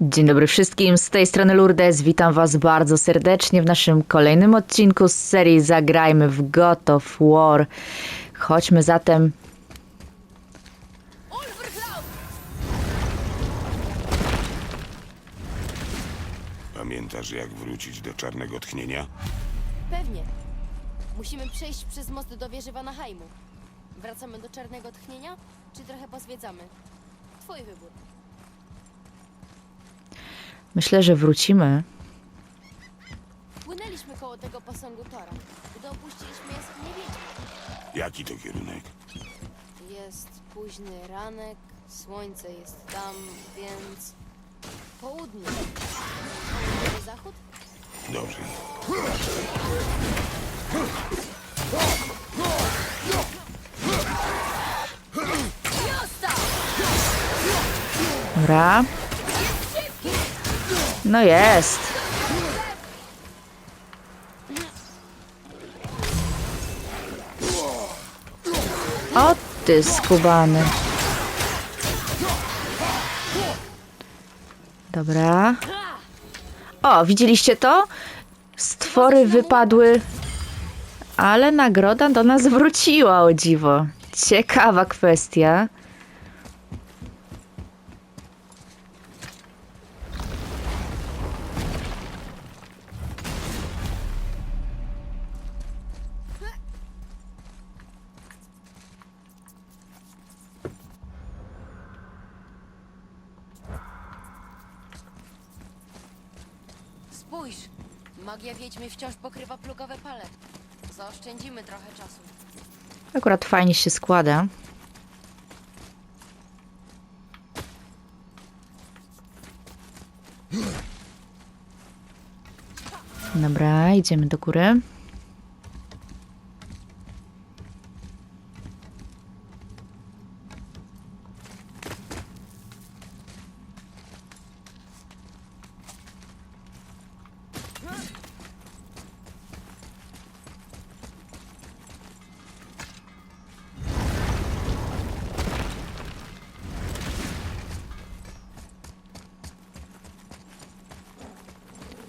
Dzień dobry wszystkim, z tej strony Lourdes. Witam Was bardzo serdecznie w naszym kolejnym odcinku z serii Zagrajmy w God of War. Chodźmy zatem. Pamiętasz, jak wrócić do czarnego tchnienia? Pewnie. Musimy przejść przez most do wieży Vanaheimu. Wracamy do czarnego tchnienia, czy trochę pozwiedzamy? Twój wybór. Myślę, że wrócimy. Płynęliśmy koło tego posągu Tora, gdy opuściliśmy jaskinię wiedźmy. Jaki to kierunek? Jest późny ranek, słońce jest tam, więc... Południe. Południowy zachód? Dobrze. Dobra. No jest. O ty skubany. Dobra. O, widzieliście to? Stwory wypadły, ale nagroda do nas wróciła, o dziwo. Ciekawa kwestia. Spójrz! Magia wiedźmy wciąż pokrywa pale. Zaoszczędzimy trochę czasu. Akurat fajnie się składa. Dobra, idziemy do góry.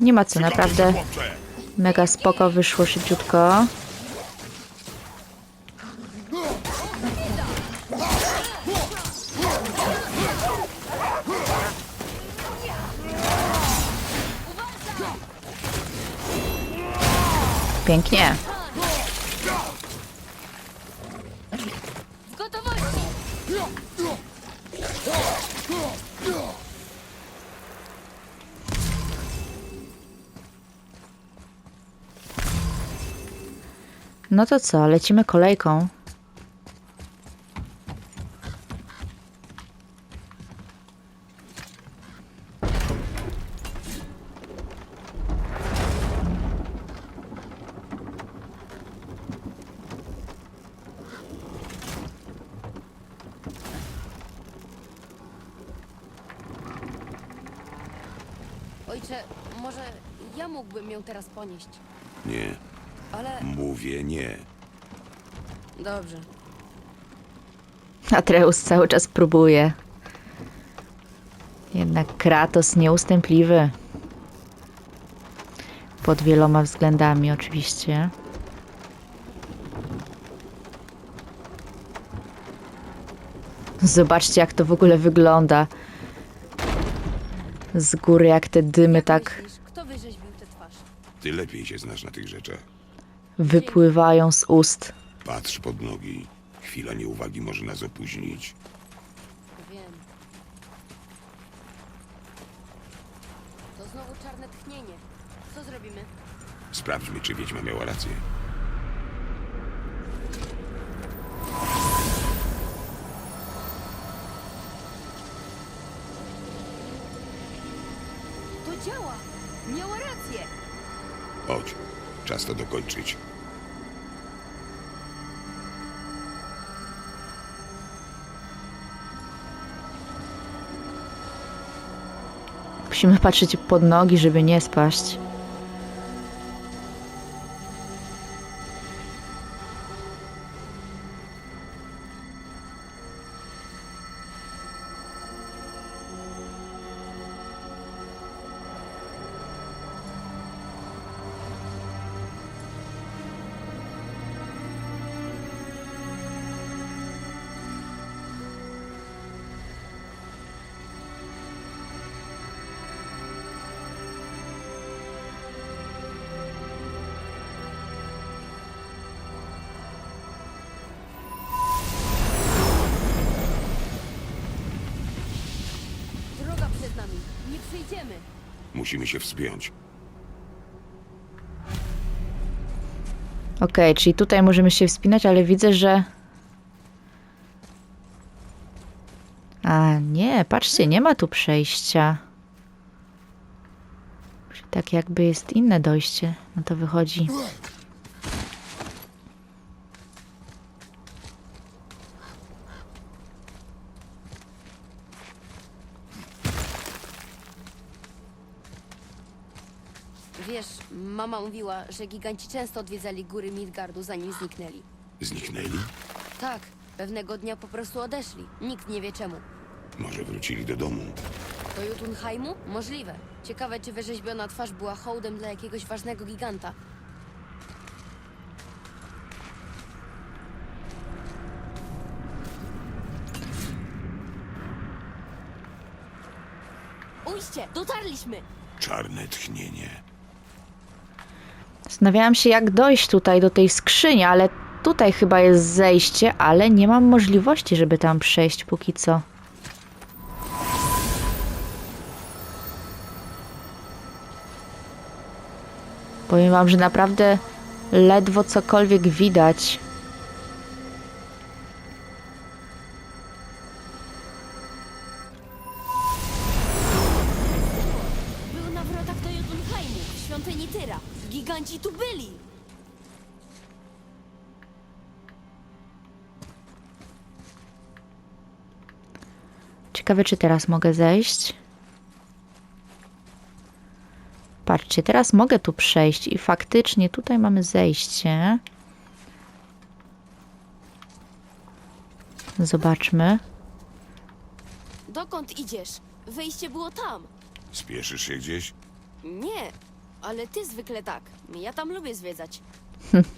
Nie ma co, naprawdę mega spoko wyszło szybciutko. Pięknie. No to co, lecimy kolejką. Ojcze, może ja mógłbym ją teraz ponieść, Nie, ale... mówię nie. Dobrze. Atreus cały czas próbuje. Jednak Kratos nieustępliwy. Pod wieloma względami, oczywiście. Zobaczcie, jak to w ogóle wygląda. Z góry, jak te dymy tak Myślisz, kto wyrzeźbił tę twarz? Ty lepiej się znasz na tych rzeczach. Wypływają z ust. Patrz pod nogi. Chwila nieuwagi może nas opóźnić. Wiem. To znowu czarne tchnienie. Co zrobimy? Sprawdźmy, czy wiedźma miała rację. To działa! Miała rację! Chodź, czas to dokończyć. Musimy patrzeć pod nogi, żeby nie spaść. Musimy się wspiąć. Okej, czyli tutaj możemy się wspinać, ale widzę, że... A nie, patrzcie, nie ma tu przejścia. Tak jakby jest inne dojście. No to wychodzi. Mówiła, że giganci często odwiedzali góry Midgardu, zanim zniknęli. Zniknęli? Tak, pewnego dnia po prostu odeszli. Nikt nie wie czemu. Może wrócili do domu. Do Jotunheimu? Możliwe. Ciekawe, czy wyrzeźbiona twarz była hołdem dla jakiegoś ważnego giganta. Ujście, dotarliśmy! Czarne tchnienie. Zastanawiałam się, jak dojść tutaj do tej skrzyni, ale tutaj chyba jest zejście, ale nie mam możliwości, żeby tam przejść póki co. Powiem wam, że naprawdę ledwo cokolwiek widać. Ciekawe, czy teraz mogę zejść. Patrzcie, teraz mogę tu przejść i faktycznie tutaj mamy zejście. Zobaczmy. Dokąd idziesz? Wyjście było tam. Spieszysz się gdzieś? Nie, ale ty zwykle tak. Ja tam lubię zwiedzać.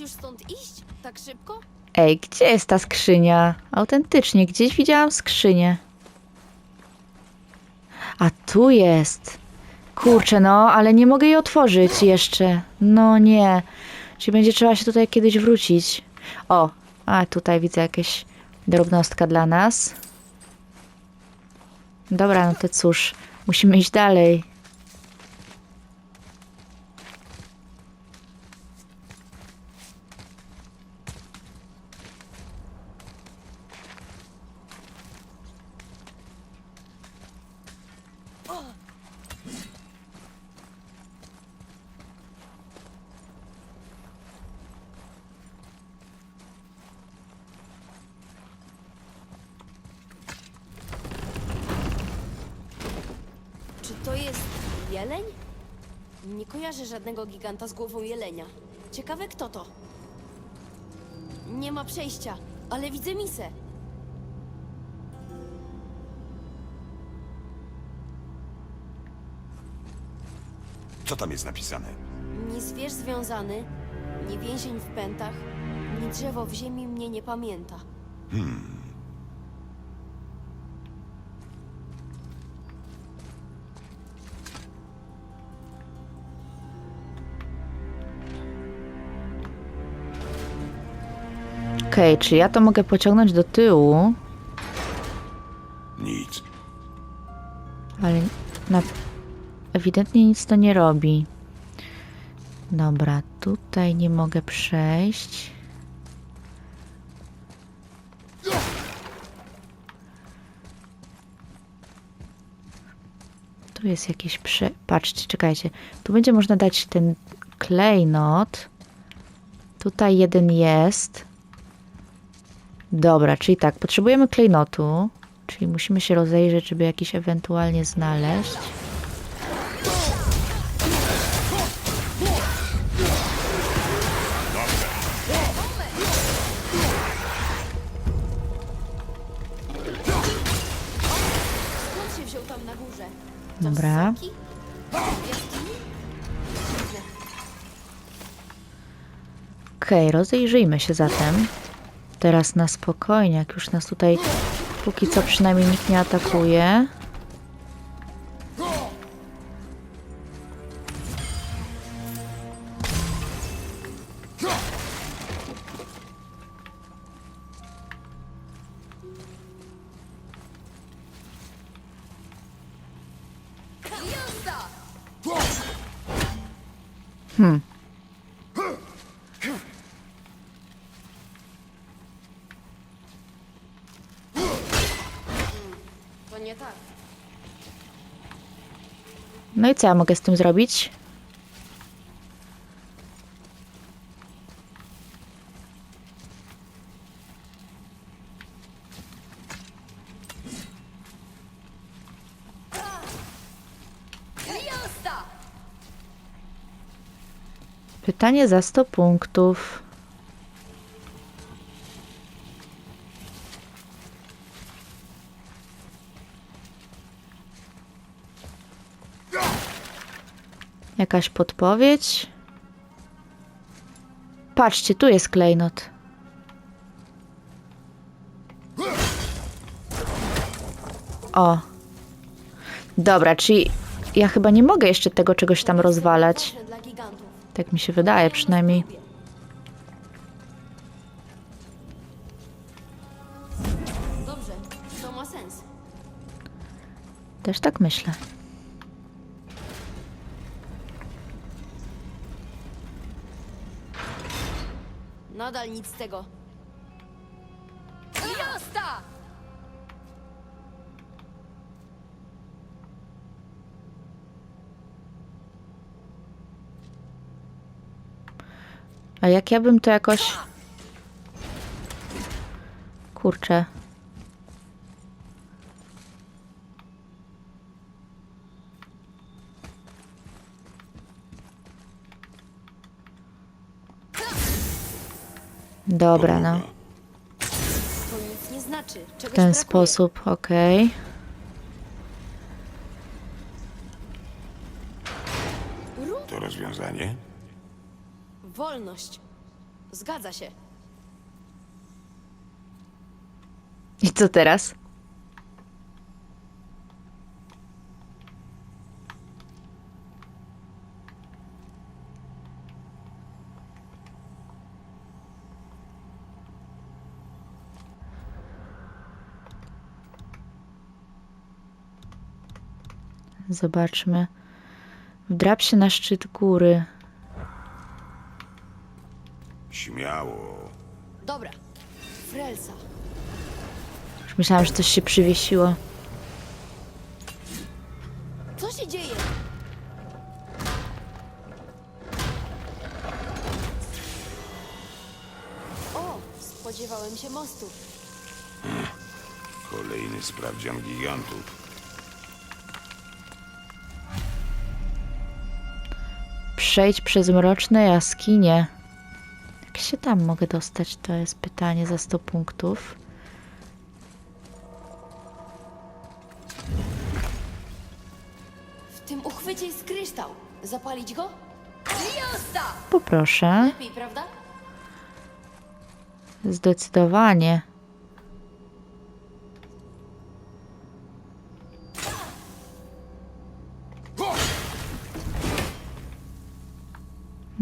Już stąd iść? Tak szybko? Ej, gdzie jest ta skrzynia? Autentycznie, gdzieś widziałam skrzynię. A tu jest. Kurczę, no, ale nie mogę jej otworzyć jeszcze. No nie. Czyli będzie trzeba się tutaj kiedyś wrócić. O, a tutaj widzę jakieś drobnostka dla nas. Dobra, no to cóż, musimy iść dalej. Czy to jest jeleń? Nie giganta z głową jelenia. Ciekawe kto to. Nie ma przejścia, ale widzę misę. Co tam jest napisane? Ni zwierz związany, ni więzień w pętach, ni drzewo w ziemi mnie nie pamięta. Okej, czy ja to mogę pociągnąć do tyłu? Nic. Ale na... ewidentnie nic to nie robi. Dobra, tutaj nie mogę przejść. Tu jest jakieś prze... Patrzcie, czekajcie. Tu będzie można dać ten klejnot. Tutaj jeden jest. Dobra, czyli tak, potrzebujemy klejnotu. Czyli musimy się rozejrzeć, żeby jakiś ewentualnie znaleźć. Dobra. Okej, rozejrzyjmy się zatem teraz na spokojnie, jak już nas tutaj póki co przynajmniej nikt nie atakuje. Hmm. No i co ja mogę z tym zrobić? Pytanie za 100 punktów. Jakaś podpowiedź? Patrzcie, tu jest klejnot. O. Dobra, czyli ja chyba nie mogę jeszcze tego czegoś tam rozwalać. Tak mi się wydaje przynajmniej. Dobrze, to ma sens. Też tak myślę. Nic z tego. Jasta! A jak ja bym to jakoś... Kurczę. Dobra, no. W To nic nie znaczy. Czegoś ten brakuje. sposób, okej. To rozwiązanie? Wolność. Zgadza się. I co teraz? Zobaczmy. Wdrap się na szczyt góry. Śmiało. Dobra. Frelsa. Już myślałam, że coś się przywiesiło. Co się dzieje? O, spodziewałem się mostu. Kolejny sprawdzian gigantów. Przejdź przez mroczne jaskinie. Jak się tam mogę dostać? To jest pytanie za 100 punktów. W tym uchwycie jest kryształ. Zapalić go? Jasta! Poproszę. Lepiej, prawda? Zdecydowanie.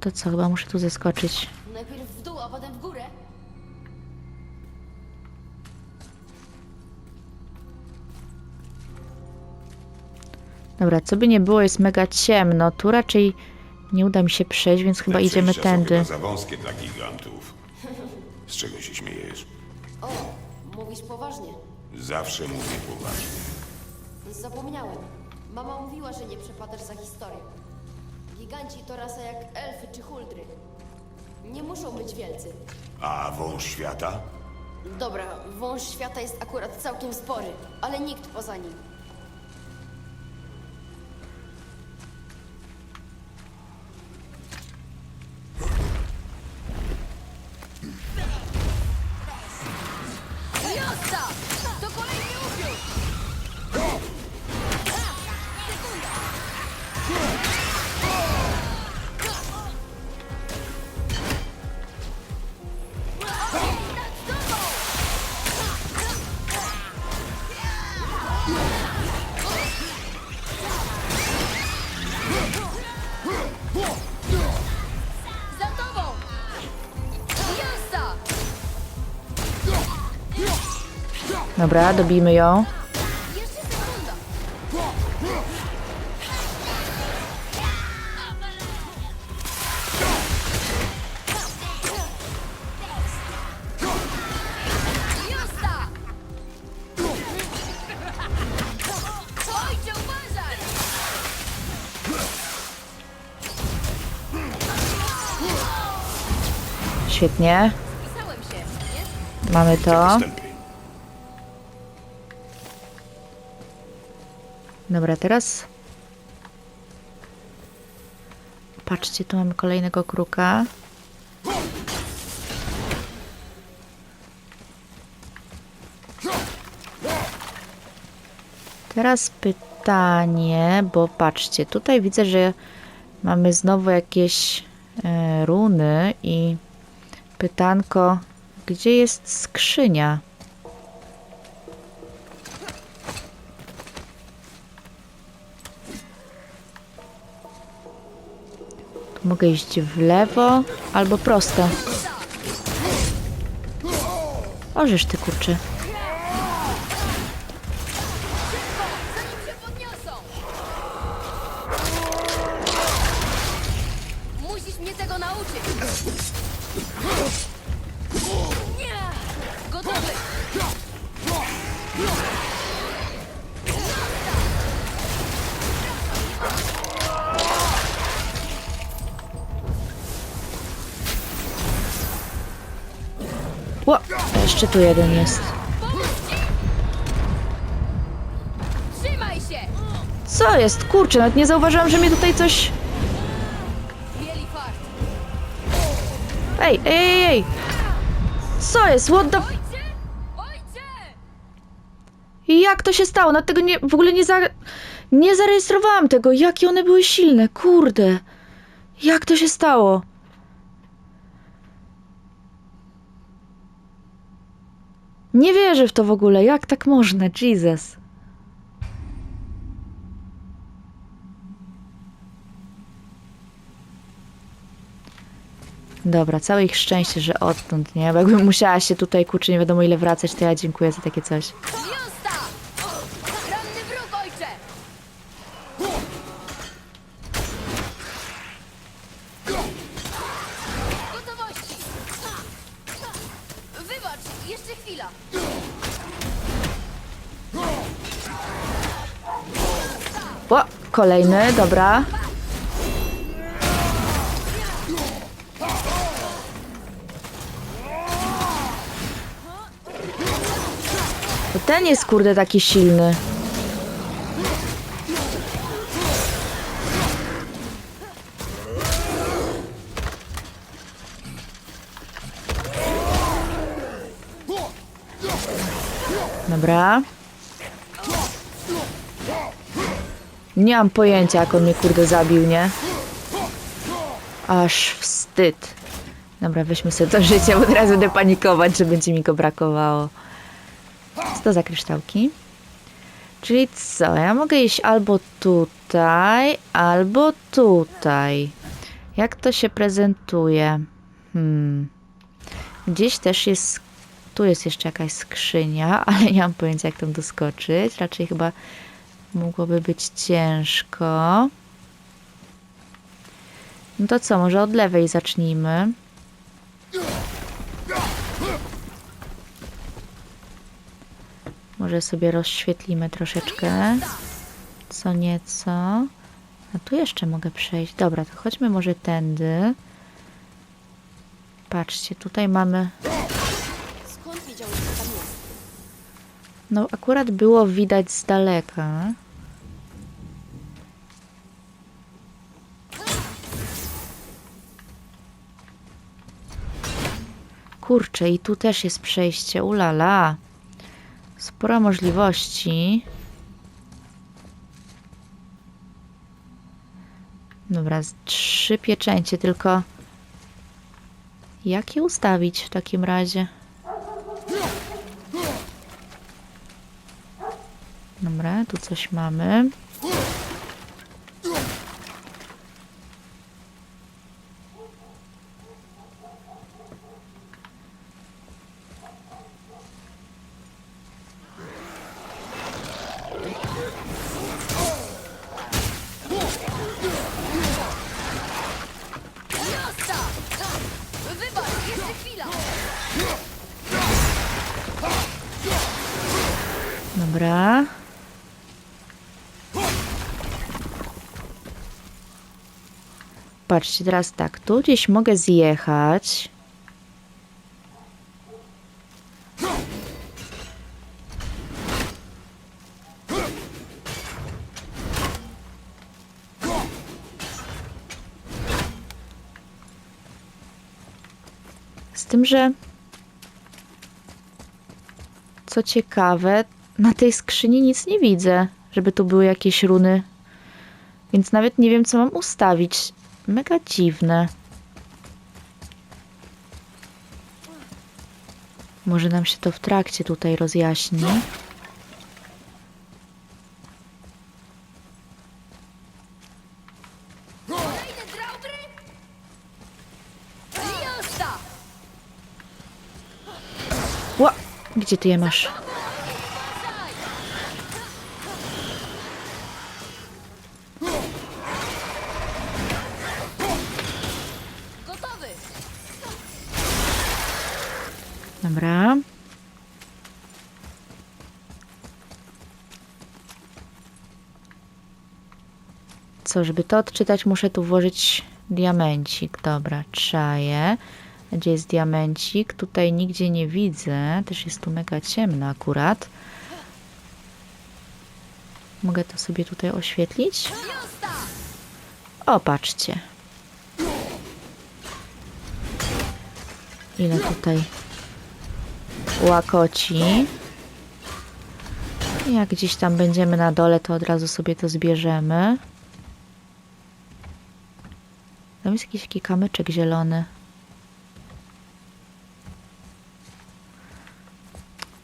No to co, chyba muszę tu zeskoczyć. Najpierw w dół, a potem w górę. Dobra, co by nie było, jest mega ciemno. Tu raczej nie uda mi się przejść, więc chyba Te idziemy przejścia są tędy. chyba za wąskie dla gigantów. Z czego się śmiejesz? O, mówisz poważnie. Zawsze mówię poważnie. Zapomniałem. Mama mówiła, że nie przepadasz za historię. Giganci to rasa jak elfy czy huldry. Nie muszą być wielcy. A wąż świata? Dobra, wąż świata jest akurat całkiem spory, ale nikt poza nim. Dobra, dobijmy ją. Świetnie. Mamy to. Dobra, teraz. Patrzcie, tu mamy kolejnego kruka. Teraz pytanie, bo patrzcie, tutaj widzę, że mamy znowu jakieś e, runy i pytanko, gdzie jest skrzynia? Mogę iść w lewo albo prosto. Ożysz ty kurczy. Jeszcze tu jeden jest. Trzymaj się! Co jest? Kurczę, nawet nie zauważyłam, że mnie tutaj coś... Ej, ej, ej, ej! Co jest? What the... f- Ojcze! Ojcze! Jak to się stało? Nad tego nie... W ogóle nie za... Nie zarejestrowałam tego. Jakie one były silne. Kurde. Jak to się stało? Nie wierzę w to w ogóle. Jak tak można? Jesus. Dobra, całe ich szczęście, że odtąd, nie? Bo jakbym musiała się tutaj, kurczę, nie wiadomo ile wracać, to ja dziękuję za takie coś. Kolejny, dobra. To ten jest kurde taki silny. Dobra. Nie mam pojęcia, jak on mnie kurde zabił, nie? Aż wstyd. Dobra, weźmy sobie to życie, bo teraz będę panikować, że będzie mi go brakowało. Co to za kryształki? Czyli co? Ja mogę iść albo tutaj, albo tutaj. Jak to się prezentuje? Hmm. Gdzieś też jest... Tu jest jeszcze jakaś skrzynia, ale nie mam pojęcia, jak tam doskoczyć. Raczej chyba Mogłoby być ciężko. No to co, może od lewej zacznijmy. Może sobie rozświetlimy troszeczkę. Co nieco. A tu jeszcze mogę przejść. Dobra, to chodźmy może tędy. Patrzcie, tutaj mamy... No, akurat było widać z daleka. Kurczę, i tu też jest przejście. Ulala. Sporo możliwości. Dobra, trzy pieczęcie, tylko jak je ustawić w takim razie? Dobra, tu coś mamy. Zobaczcie, teraz tak, tu gdzieś mogę zjechać. Z tym, że co ciekawe, na tej skrzyni nic nie widzę, żeby tu były jakieś runy. Więc nawet nie wiem, co mam ustawić. Mega dziwne. Może nam się to w trakcie tutaj rozjaśni. Ła! Gdzie ty je masz? Dobra. Co, żeby to odczytać, muszę tu włożyć diamencik. Dobra, czaję. Gdzie jest diamencik? Tutaj nigdzie nie widzę. Też jest tu mega ciemno akurat. Mogę to sobie tutaj oświetlić? O, patrzcie. Ile tutaj łakoci. Jak gdzieś tam będziemy na dole, to od razu sobie to zbierzemy. Tam jest jakiś taki kamyczek zielony.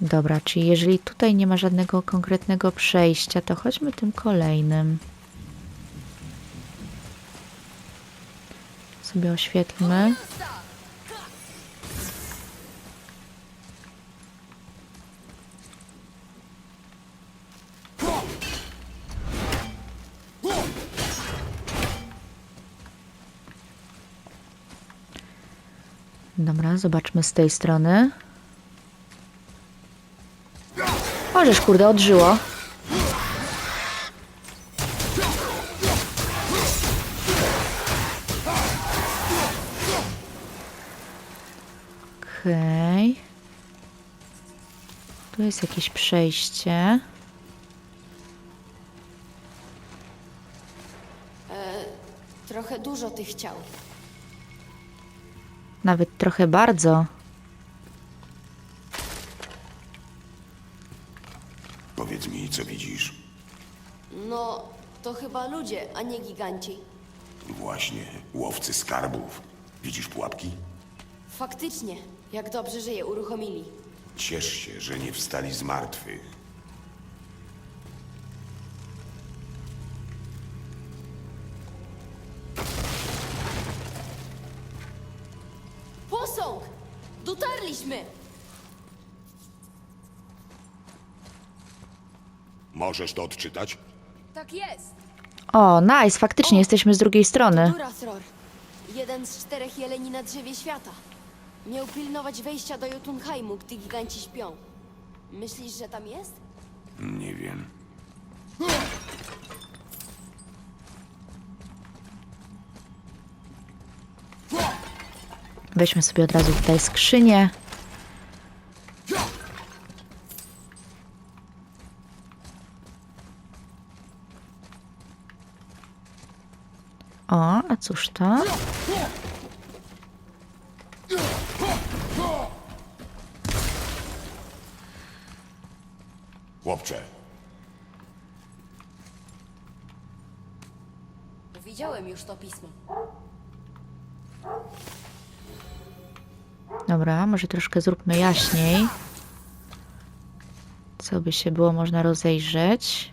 Dobra, czyli jeżeli tutaj nie ma żadnego konkretnego przejścia, to chodźmy tym kolejnym. Sobie oświetlmy. Zobaczmy z tej strony. Możesz, kurde, odżyło. Okej. Tu jest jakieś przejście. Trochę dużo tych ciał. Nawet trochę bardzo. Powiedz mi, co widzisz. No, to chyba ludzie, a nie giganci. Właśnie, łowcy skarbów. Widzisz pułapki? Faktycznie, jak dobrze, że je uruchomili. Ciesz się, że nie wstali z martwych. Możesz to odczytać? Tak jest! O, nice, faktycznie jesteśmy z drugiej strony. Durathror. Jeden z czterech jeleni na drzewie świata. Miał pilnować wejścia do Jotunheimu, gdy giganci śpią. Myślisz, że tam jest? Nie wiem. Weźmy sobie od razu tutaj skrzynię. O, a cóż to? Chłopcze, Widziałem już to pismo. Dobra, może troszkę zróbmy jaśniej. Co by się było można rozejrzeć?